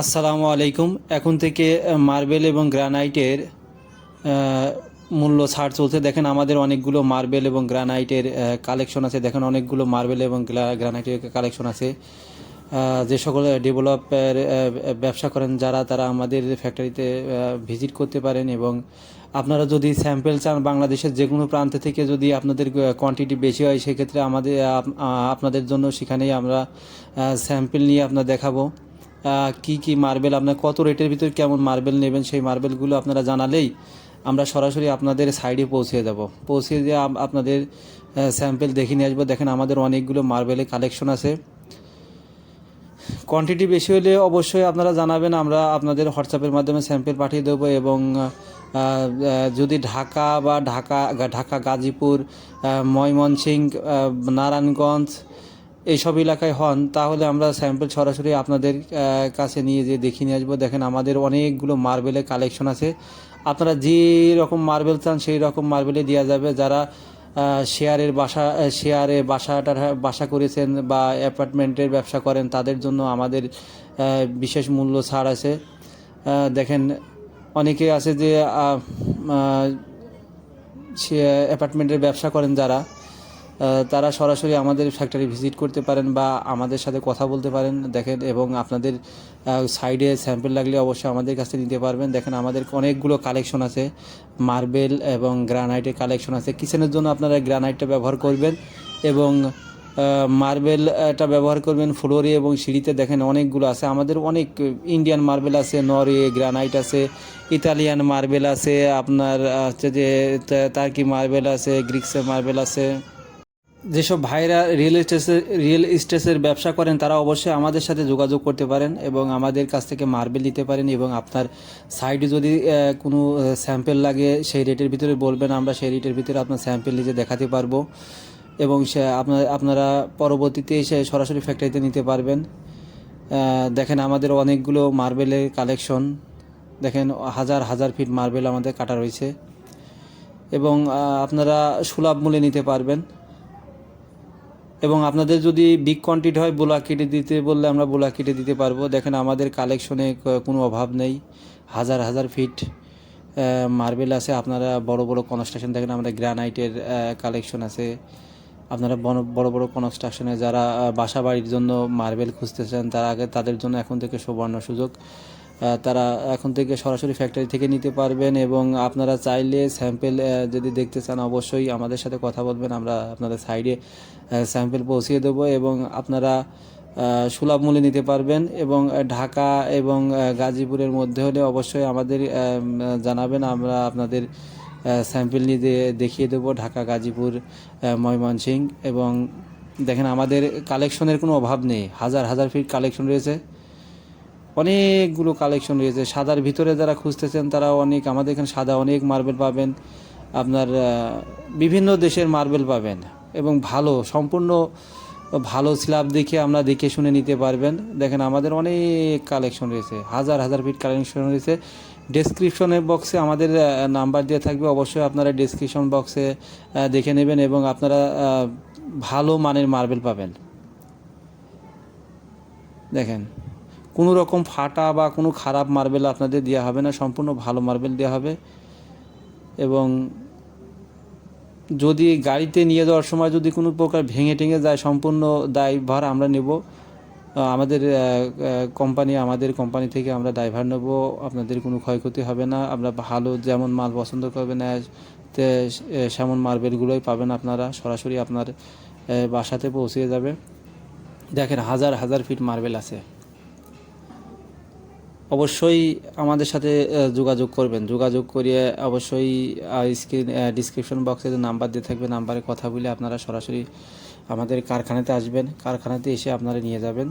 আসসালামু আলাইকুম। এখন থেকে মার্বেল এবং গ্রানাইটের মূল্য ছাড় চলছে। দেখেন আমাদের অনেকগুলো মার্বেল এবং গ্রানাইটের কালেকশন আছে। দেখেন অনেকগুলো মার্বেল এবং গ্রানাইটের কালেকশন আছে। যে সকল ডেভেলপের ব্যবসা করেন, যারা, তারা আমাদের ফ্যাক্টরিতে ভিজিট করতে পারেন এবং আপনারা যদি স্যাম্পেল চান বাংলাদেশের যে কোনো প্রান্ত থেকে যদি আপনাদের কোয়ান্টিটি বেশি হয়, সেক্ষেত্রে আমাদের আপনাদের জন্য সেখানেই আমরা স্যাম্পেল নিয়ে আপনার দেখাবো। কি কি মার্বেল আপনার কত রেটের ভিতর কেমন মার্বেল নেবেন সেই মার্বেলগুলো আপনারা জানালেই আমরা সরাসরি আপনাদের সাইডে পৌঁছে দেব পৌঁছে দিয়ে আপনাদের স্যাম্পেল দেখে নিয়ে আসব। দেখেন আমাদের অনেকগুলো মার্বেলের কালেকশন আছে। কোয়ান্টিটি বেশি হলে অবশ্যই আপনারা জানাবেন, আমরা আপনাদের হোয়াটসঅ্যাপের মাধ্যমে স্যাম্পেল পাঠিয়ে দেবো এবং যদি ঢাকা বা ঢাকা ঢাকা গাজীপুর ময়মনসিংহ নারায়ণগঞ্জ এইসব এলাকায় হন, তাহলে আমরা স্যাম্পল সরাসরি আপনাদের কাছে নিয়ে যেয়ে দেখিয়ে নিয়ে আসব। দেখেন আমাদের অনেকগুলো মার্বেলের কালেকশন আছে। আপনারা যে রকম মার্বেল চান সেই রকম মার্বেলে দেওয়া যাবে। যারা শেয়ারের বাসা, শেয়ারে বাসাটা বাসা করেছেন বা অ্যাপার্টমেন্টের ব্যবসা করেন, তাদের জন্য আমাদের বিশেষ মূল্য ছাড় আছে। দেখেন অনেকে আছে যে অ্যাপার্টমেন্টের ব্যবসা করেন যারা। তারা সরাসরি আমাদের ফ্যাক্টরি ভিজিট করতে পারেন বা আমাদের সাথে কথা বলতে পারেন, দেখেন, এবং আপনাদের সাইডে স্যাম্পল লাগলে অবশ্যই আমাদের কাছে নিতে পারবেন। দেখেন, আমাদের অনেকগুলো কালেকশন আছে মার্বেল এবং গ্রানাইটের কালেকশন আছে। কিচেনের জন্য আপনারা গ্রানাইটটা ব্যবহার করবেন এবং মার্বেলটা ব্যবহার করবেন ফ্লোরে এবং সিঁড়িতে। দেখেন, অনেকগুলো আছে। আমাদের অনেক ইন্ডিয়ান মার্বেল আছে নরওয়ে গ্রানাইট আছে ইতালিয়ান মার্বেল আছে, আপনার হচ্ছে যে তার্কি মার্বেল আছে গ্রিক্সের মার্বেল আছে। যেসব ভাইরা রিয়েল এস্টেসের রিয়েল এস্টেটের ব্যবসা করেন, তারা অবশ্যই আমাদের সাথে যোগাযোগ করতে পারেন এবং আমাদের কাছ থেকে মার্বেল নিতে পারেন এবং আপনার সাইডে যদি কোনো স্যাম্পেল লাগে, সেই রেটের ভিতরে বলবেন, আমরা সেই রেটের ভিতরে আপনার স্যাম্পেল নিজে দেখাতে পারব এবং সে আপনার, আপনারা পরবর্তীতে এসে সরাসরি ফ্যাক্টরিতে নিতে পারবেন। দেখেন আমাদের অনেকগুলো মার্বেলের কালেকশন দেখেন হাজার হাজার ফিট মার্বেল আমাদের কাটা রয়েছে এবং আপনারা সুলভ মূল্যে নিতে পারবেন। এবং আপনাদের যদি বিগ কোয়ান্টিটি হয়, বোলা কেটে দিতে বললে আমরা বোলা কেটে দিতে পারব। দেখেন আমাদের কালেকশনে কোনো অভাব নেই। হাজার হাজার ফিট মার্বেল আছে। আপনারা বড় বড় কনস্ট্রাকশন দেখেন, আমাদের গ্রানাইটের কালেকশন আছে। আপনারা বড় বড় কনস্ট্রাকশনে যারা বাসা বাড়ির জন্য মার্বেল খুঁজতেছেন, তারা আগে তাদের জন্য এখন থেকে সুবর্ণ সুযোগ। তারা এখন থেকে সরাসরি ফ্যাক্টরি থেকে নিতে পারবেন এবং আপনারা চাইলে স্যাম্পেল যদি দেখতে চান, অবশ্যই আমাদের সাথে কথা বলবেন। আমরা আপনাদের সাইডে স্যাম্পেল পৌঁছিয়ে দেবো এবং আপনারা সুলভ মূল্যে নিতে পারবেন এবং ঢাকা এবং গাজীপুরের মধ্যে হলে অবশ্যই আমাদের জানাবেন। আমরা আপনাদের স্যাম্পেল নিয়ে দেখিয়ে দেবো ঢাকা, গাজীপুর ময়মনসিং এবং দেখেন আমাদের কালেকশনের কোনো অভাব নেই। হাজার হাজার ফিট কালেকশন রয়েছে। অনেকগুলো কালেকশন রয়েছে। সাদার ভিতরে যারা খুঁজতেছেন, তারা অনেক আমাদের এখানে সাদা অনেক মার্বেল পাবেন। আপনার বিভিন্ন দেশের মার্বেল পাবেন এবং ভালো, সম্পূর্ণ ভালো স্ল্যাব দেখে আমরা দেখে শুনে নিতে পারবেন। দেখেন আমাদের অনেক কালেকশন রয়েছে, হাজার হাজার ফিট কালেকশন রয়েছে। ডেসক্রিপশনের বক্সে আমাদের নাম্বার দিয়ে থাকবে। অবশ্যই আপনারা ডেসক্রিপশন বক্সে দেখে নেবেন এবং আপনারা ভালো মানের মার্বেল পাবেন। দেখেন। কোনো রকম ফাটা বা কোনো খারাপ মার্বেল আপনাদের দেওয়া হবে না, সম্পূর্ণ ভালো মার্বেল দেওয়া হবে। এবং যদি গাড়িতে নিয়ে যাওয়ার সময় যদি কোনো প্রকার ভেঙে টেঙে যায়, সম্পূর্ণ দায়ভার আমরা নেব। আমাদের কোম্পানি আমাদের কোম্পানি থেকে আমরা ড্রাইভার নেব। আপনাদের কোনো ক্ষয়ক্ষতি হবে না। আমরা ভালো যেমন মাল পছন্দ করবেন সেমন মার্বেলগুলোই পাবেন আপনারা। সরাসরি আপনার বাসাতে পৌঁছে যাবে। দেখেন হাজার হাজার ফিট মার্বেল আছে। অবশ্যই আমাদের সাথে যোগাযোগ করবেন। যোগাযোগ করিয়ে অবশ্যই স্ক্রিন ডিসক্রিপশন বক্সে যে নাম্বার দিয়ে থাকবে নাম্বারে কথা বলে আপনারা সরাসরি আমাদের কারখানাতে আসবেন। কারখানাতে এসে আপনারা নিয়ে যাবেন।